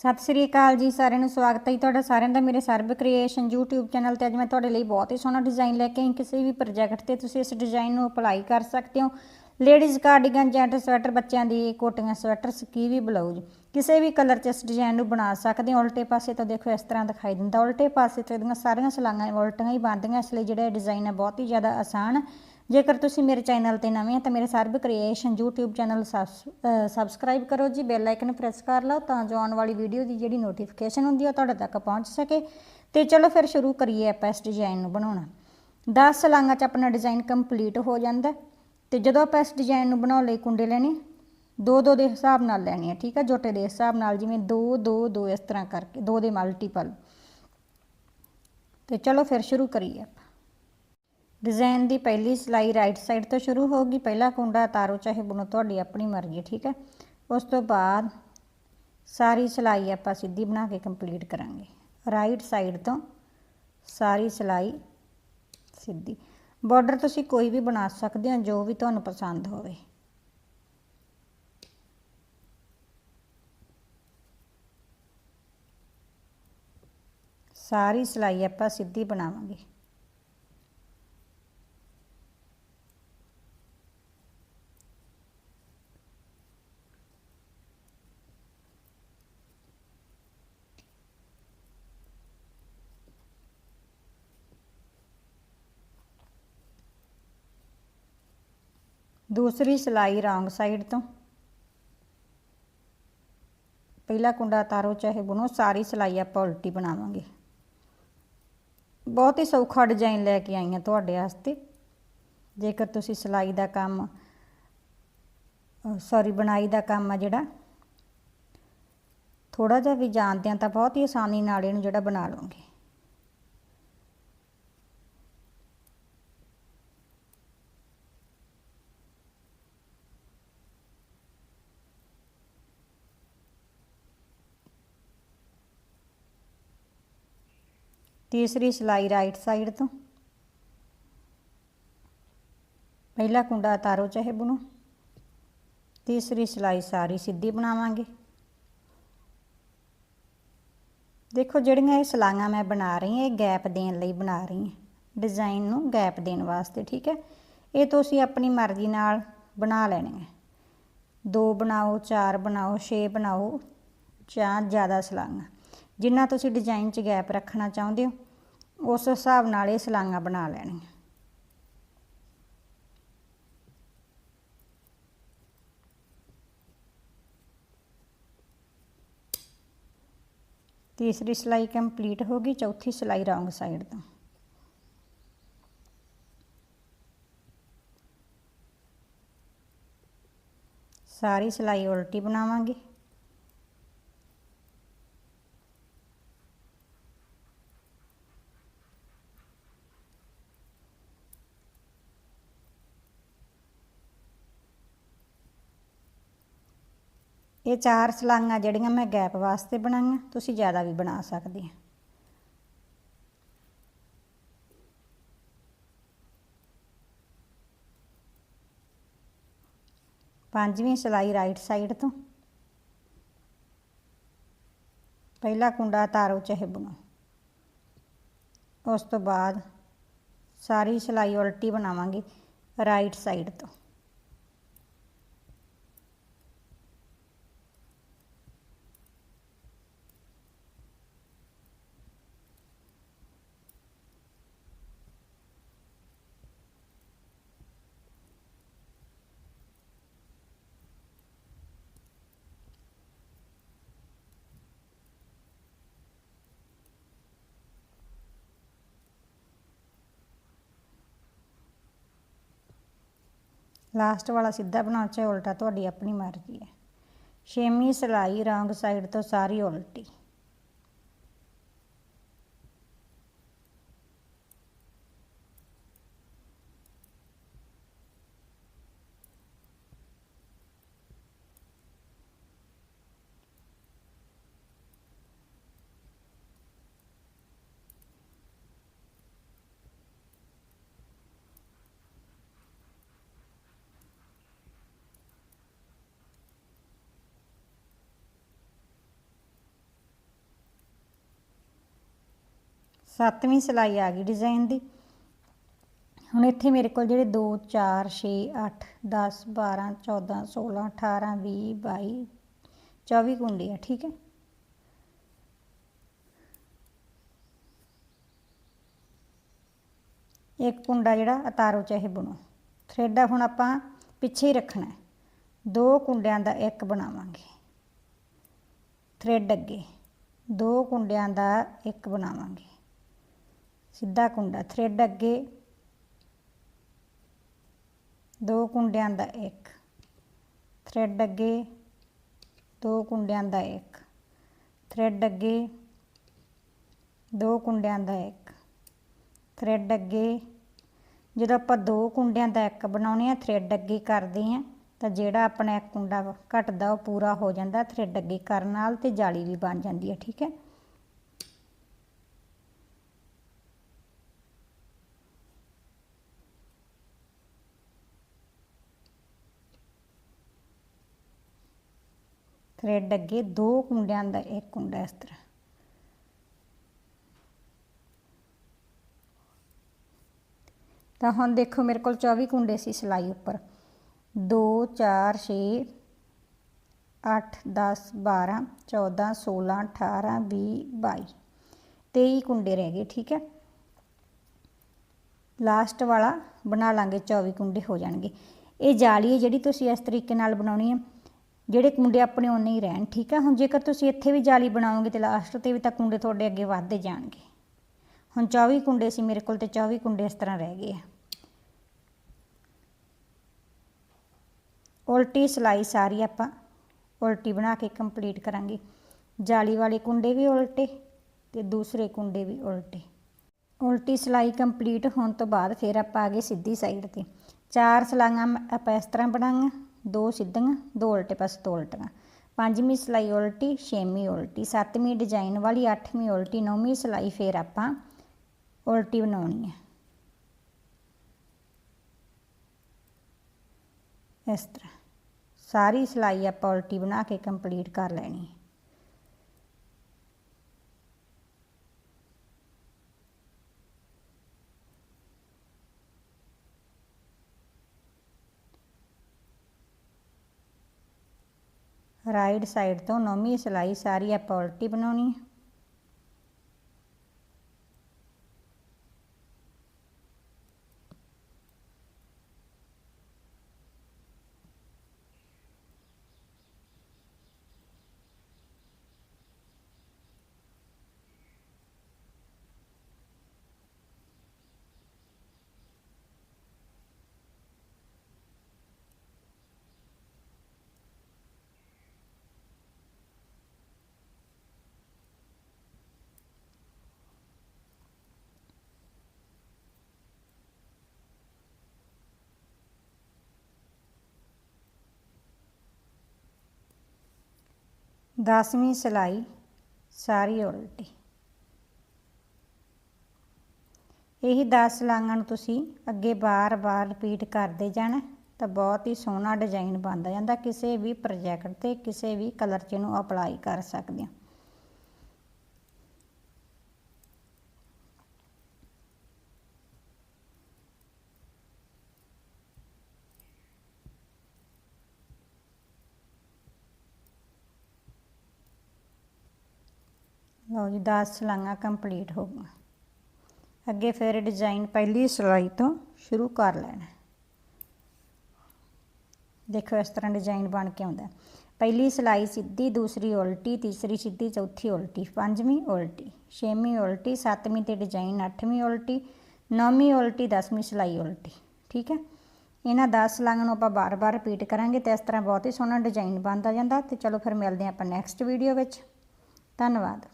ਸਤਿ ਸ੍ਰੀ ਅਕਾਲ ਜੀ, ਸਾਰਿਆਂ ਨੂੰ ਸਵਾਗਤ ਹੈ ਜੀ ਤੁਹਾਡਾ ਸਾਰਿਆਂ ਦਾ ਮੇਰੇ ਸਰਬ ਕ੍ਰੀਏਸ਼ਨ YouTube ਚੈਨਲ ਤੇ। ਅੱਜ ਮੈਂ ਤੁਹਾਡੇ ਲਈ ਬਹੁਤ ਹੀ ਸੋਹਣਾ ਡਿਜ਼ਾਈਨ ਲੈ ਕੇ ਆਈ। ਕਿਸੇ ਵੀ ਪ੍ਰੋਜੈਕਟ ਤੇ ਤੁਸੀਂ ਇਸ ਡਿਜ਼ਾਈਨ ਨੂੰ ਅਪਲਾਈ ਕਰ ਸਕਦੇ ਹੋ। ਲੇਡੀਜ਼ ਕਾਰਡੀਗਨ ਜੈਂਟ ਸਵੈਟਰ ਬੱਚਿਆਂ ਦੀ ਕੋਟੀਆਂ ਸਵੈਟਰ ਸਕੀ ਵੀ ਬਲਾਊਜ਼ ਕਿਸੇ ਵੀ ਕਲਰ 'ਚ ਇਸ ਡਿਜ਼ਾਈਨ ਨੂੰ ਬਣਾ ਸਕਦੇ ਹੋ। ਉਲਟੇ ਪਾਸੇ ਤੋਂ ਦੇਖੋ ਇਸ ਤਰ੍ਹਾਂ ਦਿਖਾਈ ਦਿੰਦਾ। ਉਲਟੇ ਪਾਸੇ ਤੋਂ ਇਹਦੀਆਂ ਸਾਰੀਆਂ ਸਲਾਈਆਂ ਉਲਟੀਆਂ ਹੀ ਬਣਦੀਆਂ ਇਸ ਲਈ ਜਿਹੜਾ ਇਹ ਡਿਜ਼ਾਈਨ ਹੈ ਬਹੁਤ ਹੀ ਜ਼ਿਆਦਾ ਆਸਾਨ ਜੇਕਰ ਤੁਸੀਂ ਮੇਰੇ ਚੈਨਲ ਤੇ ਨਵੇਂ ਹੋ ਤਾਂ ਮੇਰੇ ਸਰਬ ਕ੍ਰੀਏਸ਼ਨ YouTube ਚੈਨਲ ਸਬਸਕ੍ਰਾਈਬ ਕਰੋ ਜੀ ਬੈਲ ਆਈਕਨ ਪ੍ਰੈਸ ਕਰ ਲਓ ਤਾਂ ਜੋ ਆਉਣ ਵਾਲੀ ਵੀਡੀਓ ਦੀ ਜਿਹੜੀ ਨੋਟੀਫਿਕੇਸ਼ਨ ਹੁੰਦੀ ਹੈ ਉਹ ਤੁਹਾਡੇ ਤੱਕ ਪਹੁੰਚ ਸਕੇ। ਤੇ ਚਲੋ ਫਿਰ ਸ਼ੁਰੂ ਕਰੀਏ ਆਪਾਂ ਇਸ ਡਿਜ਼ਾਈਨ ਨੂੰ ਬਣਾਉਣਾ। 10 ਸਲਾਈਆਂ 'ਚ ਆਪਣਾ ਡਿਜ਼ਾਈਨ ਕੰਪਲੀਟ ਹੋ ਜਾਂਦਾ। ਹੈ। ਤੇ ਜਦੋਂ ਆਪਾਂ ਇਸ ਡਿਜ਼ਾਈਨ ਨੂੰ ਬਣਾਉਣ ਲਈ ਕੁੰਡੇ ਲੈਣੇ ਦੋ ਦੋ ਦੇ ਹਿਸਾਬ ਨਾਲ ਲੈਣੇ ਆ, ਠੀਕ ਹੈ ਜੋਟੇ ਦੇ ਹਿਸਾਬ ਨਾਲ ਜਿਵੇਂ 2 2 2 ਇਸ ਤਰ੍ਹਾਂ ਕਰਕੇ, ਦੋ ਦੇ ਮਲਟੀਪਲ ਤੇ ਚਲੋ ਫਿਰ ਸ਼ੁਰੂ ਕਰੀਏ ਡਿਜ਼ਾਈਨ ਦੀ ਪਹਿਲੀ ਸਿਲਾਈ ਰਾਈਟ ਸਾਈਡ ਤੋਂ ਸ਼ੁਰੂ ਹੋਊਗੀ। ਪਹਿਲਾ ਕੁੰਡਾ ਤਾਰੋ, ਚਾਹੇ ਬੁਣੋ, ਤੁਹਾਡੀ ਆਪਣੀ ਮਰਜ਼ੀ, ਠੀਕ ਹੈ? ਉਸ ਤੋਂ ਬਾਅਦ ਸਾਰੀ ਸਿਲਾਈ ਆਪਾਂ ਸਿੱਧੀ ਬਣਾ ਕੇ ਕੰਪਲੀਟ ਕਰਾਂਗੇ। ਰਾਈਟ ਸਾਈਡ ਤੋਂ ਸਾਰੀ ਸਿਲਾਈ ਸਿੱਧੀ। ਬਾਰਡਰ ਤੁਸੀਂ ਕੋਈ ਵੀ ਬਣਾ ਸਕਦੇ ਹੋ, ਜੋ ਵੀ ਤੁਹਾਨੂੰ ਪਸੰਦ ਹੋਵੇ। ਸਾਰੀ ਸਿਲਾਈ ਆਪਾਂ ਸਿੱਧੀ ਬਣਾਵਾਂਗੇ। ਦੂਸਰੀ ਸਿਲਾਈ ਰੌਂਗ ਸਾਈਡ ਤੋਂ। ਪਹਿਲਾ ਕੁੰਡਾ ਤਾਰੋ ਚਾਹੇ ਬੁਣੋ, ਸਾਰੀ ਸਿਲਾਈ ਆਪਾਂ ਉਲਟੀ ਬਣਾਵਾਂਗੇ। ਬਹੁਤ ਹੀ ਸੌਖਾ ਡਿਜ਼ਾਈਨ ਲੈ ਕੇ ਆਈ ਹਾਂ ਤੁਹਾਡੇ ਵਾਸਤੇ। ਜੇਕਰ ਤੁਸੀਂ ਸਿਲਾਈ ਦਾ ਕੰਮ ਸੌਰੀ, ਬਣਾਈ ਦਾ ਕੰਮ ਆ ਜਿਹੜਾ ਥੋੜਾ ਜਿਹਾ ਵੀ ਜਾਣਦੇ ਆ ਤਾਂ ਬਹੁਤ ਹੀ ਆਸਾਨੀ ਨਾਲ ਇਹਨੂੰ ਜਿਹੜਾ ਬਣਾ ਲਓਗੇ ਤੀਸਰੀ ਸਿਲਾਈ ਰਾਈਟ ਸਾਈਡ ਤੋਂ। ਪਹਿਲਾ ਕੁੰਡਾ ਤਾਰੋ ਚਾਹੇ ਬੁਣੋ। ਤੀਸਰੀ ਸਿਲਾਈ ਸਾਰੀ ਸਿੱਧੀ ਬਣਾਵਾਂਗੇ। ਦੇਖੋ ਜਿਹੜੀਆਂ ਇਹ ਸਲਾਈਆਂ ਮੈਂ ਬਣਾ ਰਹੀ ਹਾਂ, ਇਹ ਗੈਪ ਦੇਣ ਲਈ ਬਣਾ ਰਹੀ ਹਾਂ। ਡਿਜ਼ਾਈਨ ਨੂੰ ਗੈਪ ਦੇਣ ਵਾਸਤੇ, ਠੀਕ ਹੈ? ਇਹ ਤੁਸੀਂ ਆਪਣੀ ਮਰਜ਼ੀ ਨਾਲ ਬਣਾ ਲੈਣੀਆਂ ਦੋ ਬਣਾਓ, ਚਾਰ ਬਣਾਓ, ਛੇ ਬਣਾਓ, ਜਾਂ ਜ਼ਿਆਦਾ ਸਲਾਈਆਂ। ਜਿੰਨਾ ਤੁਸੀਂ ਡਿਜ਼ਾਈਨ 'ਚ ਗੈਪ ਰੱਖਣਾ ਚਾਹੁੰਦੇ ਹੋ, ਉਸ ਹਿਸਾਬ ਨਾਲ ਇਹ ਸਲਾਈਆਂ ਬਣਾ ਲੈਣੀਆਂ। ਤੀਸਰੀ ਸਲਾਈ ਕੰਪਲੀਟ ਹੋ ਗਈ, ਚੌਥੀ ਸਲਾਈ ਰੌਂਗ ਸਾਈਡ ਤੋਂ। ਸਾਰੀ ਸਲਾਈ ਉਲਟੀ ਬਣਾਵਾਂਗੇ। ਇਹ ਚਾਰ ਸਲਾਈਆਂ ਜਿਹੜੀਆਂ ਮੈਂ ਗੈਪ ਵਾਸਤੇ ਬਣਾਈਆਂ, ਤੁਸੀਂ ਜ਼ਿਆਦਾ ਵੀ ਬਣਾ ਸਕਦੇ ਆ। ਪੰਜਵੀਂ ਸਲਾਈ ਰਾਈਟ ਸਾਈਡ ਤੋਂ। ਪਹਿਲਾ ਕੁੰਡਾ ਤਾਰੋ ਚਾਹੇ ਬੁਣੋ ਉਸ ਤੋਂ ਬਾਅਦ ਸਾਰੀ ਸਲਾਈ ਉਲਟੀ ਬਣਾਵਾਂਗੇ ਰਾਈਟ ਸਾਈਡ ਤੋਂ। ਲਾਸਟ ਵਾਲਾ ਸਿੱਧਾ ਬਣਾਓ ਚਾਹੇ ਉਲਟਾ, ਤੁਹਾਡੀ ਆਪਣੀ ਮਰਜ਼ੀ ਹੈ। ਛੇਵੀਂ ਸਲਾਈ ਰੌਂਗ ਸਾਈਡ ਤੋਂ ਸਾਰੀ ਉਲਟੀ। ਸੱਤਵੀਂ ਸਿਲਾਈ ਆ ਗਈ ਡਿਜ਼ਾਈਨ ਦੀ। ਹੁਣ ਇੱਥੇ ਮੇਰੇ ਕੋਲ ਜਿਹੜੇ 2 4 6 8 10 12 14 16 18 20 22 24 ਕੁੰਡੇ ਆ, ਠੀਕ ਹੈ? ਇੱਕ ਕੁੰਡਾ ਜਿਹੜਾ ਉਤਾਰੋ ਚਾਹੇ ਬਣੋ। ਥ੍ਰੈਡ ਹੁਣ ਆਪਾਂ ਪਿੱਛੇ ਹੀ ਰੱਖਣਾ ਹੈ। ਦੋ ਕੁੰਡਿਆਂ ਦਾ ਇੱਕ ਬਣਾਵਾਂਗੇ। ਥ੍ਰੈਡ ਅੱਗੇ। ਦੋ ਕੁੰਡਿਆਂ ਦਾ ਇੱਕ ਬਣਾਵਾਂਗੇ। ਸਿੱਧਾ ਕੁੰਡਾ ਥ੍ਰੈਡ ਅੱਗੇ। ਦੋ ਕੁੰਡਿਆਂ ਦਾ ਇੱਕ। ਥ੍ਰੈਡ ਅੱਗੇ, ਦੋ ਕੁੰਡਿਆਂ ਦਾ ਇੱਕ। ਥ੍ਰੈਡ ਅੱਗੇ, ਦੋ ਕੁੰਡਿਆਂ ਦਾ ਇੱਕ। ਥ੍ਰੈਡ ਅੱਗੇ, ਜਦੋਂ ਆਪਾਂ ਦੋ ਕੁੰਡਿਆਂ ਦਾ ਇੱਕ ਬਣਾਉਣੇ ਆ ਥ੍ਰੈਡ ਅੱਗੇ ਕਰਦੇ ਆ ਤਾਂ ਜਿਹੜਾ ਆਪਣਾ ਇੱਕ ਕੁੰਡਾ ਘਟਦਾ ਉਹ ਪੂਰਾ ਹੋ ਜਾਂਦਾ ਥ੍ਰੈਡ ਅੱਗੇ ਕਰਨ ਨਾਲ ਤੇ ਜਾਲੀ ਵੀ ਬਣ ਜਾਂਦੀ ਹੈ, ਠੀਕ ਹੈ। ਥ੍ਰੈਡ ਅੱਗੇ ਦੋ ਕੁੰਡਿਆਂ ਦਾ ਇੱਕ ਕੁੰਡਾ ਇਸ ਤਰ੍ਹਾਂ। ਤਾਂ ਹੁਣ ਦੇਖੋ, ਮੇਰੇ ਕੋਲ 24 ਕੁੰਡੇ ਸੀ ਸਿਲਾਈ ਉੱਪਰ। 2 4 6 8 10 12 14 16 18 20 22 23 ਕੁੰਡੇ ਰਹਿ ਗਏ, ਠੀਕ ਹੈ? ਲਾਸਟ ਵਾਲਾ ਬਣਾ ਲਾਂਗੇ 24 ਕੁੰਡੇ ਹੋ ਜਾਣਗੇ। ਇਹ ਜਾਲੀ ਹੈ ਜਿਹੜੀ ਤੁਸੀਂ ਇਸ ਤਰੀਕੇ ਨਾਲ ਬਣਾਉਣੀ ਹੈ। ਜਿਹੜੇ ਕੁੰਡੇ ਆਪਣੇ ਉਹਨੇ ਹੀ ਰਹਿਣ, ਠੀਕ ਆ? ਹੁਣ ਜੇਕਰ ਤੁਸੀਂ ਇੱਥੇ ਵੀ ਜਾਲੀ ਬਣਾਓਗੇ ਤੇ ਲਾਸਟ ਤੇ ਵੀ ਤਾਂ ਕੁੰਡੇ ਤੁਹਾਡੇ ਅੱਗੇ ਵੱਧਦੇ ਜਾਣਗੇ। ਹੁਣ 24 ਕੁੰਡੇ ਸੀ ਮੇਰੇ ਕੋਲ ਤੇ 24 ਕੁੰਡੇ ਇਸ ਤਰ੍ਹਾਂ ਰਹਿ ਗਏ ਆ। ਉਲਟੀ ਸਿਲਾਈ ਸਾਰੀ ਆਪਾਂ ਉਲਟੀ ਬਣਾ ਕੇ ਕੰਪਲੀਟ ਕਰਾਂਗੇ। ਜਾਲੀ ਵਾਲੇ ਕੁੰਡੇ ਵੀ ਉਲਟੇ ਤੇ ਦੂਸਰੇ ਕੁੰਡੇ ਵੀ ਉਲਟੇ। ਉਲਟੀ ਸਿਲਾਈ ਕੰਪਲੀਟ ਹੋਣ ਤੋਂ ਬਾਅਦ ਫਿਰ ਆਪਾਂ ਆ ਗਏ ਸਿੱਧੀ ਸਾਈਡ ਤੇ। ਚਾਰ ਸਲਾਈਆਂ ਆਪਾਂ ਇਸ ਤਰ੍ਹਾਂ ਬਣਾਈਆਂ। ਦੋ ਸਿੱਧੀਆਂ, ਦੋ ਉਲਟੇ ਪਾਸੇ ਤੋਂ ਉਲਟੀਆਂ। ਪੰਜਵੀਂ ਸਿਲਾਈ ਉਲਟੀ, ਛੇਵੀਂ ਉਲਟੀ, ਸੱਤਵੀਂ ਡਿਜ਼ਾਈਨ ਵਾਲੀ, ਅੱਠਵੀਂ ਉਲਟੀ, ਨੌਵੀਂ ਸਿਲਾਈ ਫਿਰ ਆਪਾਂ ਉਲਟੀ ਬਣਾਉਣੀ ਹੈ। ਇਸ ਤਰ੍ਹਾਂ। ਸਾਰੀ ਸਿਲਾਈ ਆਪਾਂ ਉਲਟੀ ਬਣਾ ਕੇ ਕੰਪਲੀਟ ਕਰ ਲੈਣੀ ਹੈ। ਰਾਈਟ ਸਾਈਡ ਤੋਂ ਨੌਵੀਂ ਸਿਲਾਈ ਸਾਰੀ ਆਪਾਂ ਉਲਟੀ ਬਣਾਉਣੀ ਹੈ। ਦਸਵੀਂ ਸਿਲਾਈ, ਸਾਰੀ ਉਲਟੀ। ਇਹੀ 10 ਸਲਾਈਆਂ ਨੂੰ ਤੁਸੀਂ ਅੱਗੇ ਬਾਰ-ਬਾਰ ਰਿਪੀਟ ਕਰਦੇ ਜਾਣਾ, ਤਾਂ ਬਹੁਤ ਹੀ ਸੋਹਣਾ ਡਿਜ਼ਾਈਨ ਬਣਦਾ ਜਾਂਦਾ, ਕਿਸੇ ਵੀ ਪ੍ਰੋਜੈਕਟ ਤੇ, ਕਿਸੇ ਵੀ ਕਲਰ 'ਚ ਇਹਨੂੰ ਅਪਲਾਈ ਕਰ ਸਕਦੇ ਹੋ। ਲਓ ਜੀ 10 ਸਲਾਈਆਂ ਕੰਪਲੀਟ ਹੋ ਗਈਆਂ। ਅੱਗੇ ਫਿਰ ਡਿਜ਼ਾਈਨ ਪਹਿਲੀ ਸਿਲਾਈ ਤੋਂ ਸ਼ੁਰੂ ਕਰ ਲੈਣਾ। ਦੇਖੋ ਇਸ ਤਰ੍ਹਾਂ ਡਿਜ਼ਾਈਨ ਬਣ ਕੇ ਆਉਂਦਾ। ਪਹਿਲੀ ਸਿਲਾਈ ਸਿੱਧੀ, ਦੂਸਰੀ ਉਲਟੀ, ਤੀਸਰੀ ਸਿੱਧੀ, ਚੌਥੀ ਉਲਟੀ, ਪੰਜਵੀਂ ਉਲਟੀ, ਛੇਵੀਂ ਉਲਟੀ, ਸੱਤਵੀਂ ਤੇ ਡਿਜ਼ਾਈਨ ਅੱਠਵੀਂ ਉਲਟੀ, ਨੌਵੀਂ ਉਲਟੀ, ਦਸਵੀਂ ਸਿਲਾਈ ਉਲਟੀ, ਠੀਕ ਹੈ? ਇਹਨਾਂ 10 ਸਲਾਈਆਂ ਨੂੰ ਆਪਾਂ ਬਾਰ-ਬਾਰ ਰਿਪੀਟ ਕਰਾਂਗੇ ਤੇ ਇਸ ਤਰ੍ਹਾਂ ਬਹੁਤ ਹੀ ਸੋਹਣਾ ਡਿਜ਼ਾਈਨ ਬਣਦਾ ਜਾਂਦਾ। ਤੇ ਚਲੋ ਫਿਰ ਮਿਲਦੇ ਹਾਂ ਆਪਾਂ ਨੈਕਸਟ ਵੀਡੀਓ ਵਿੱਚ। ਧੰਨਵਾਦ।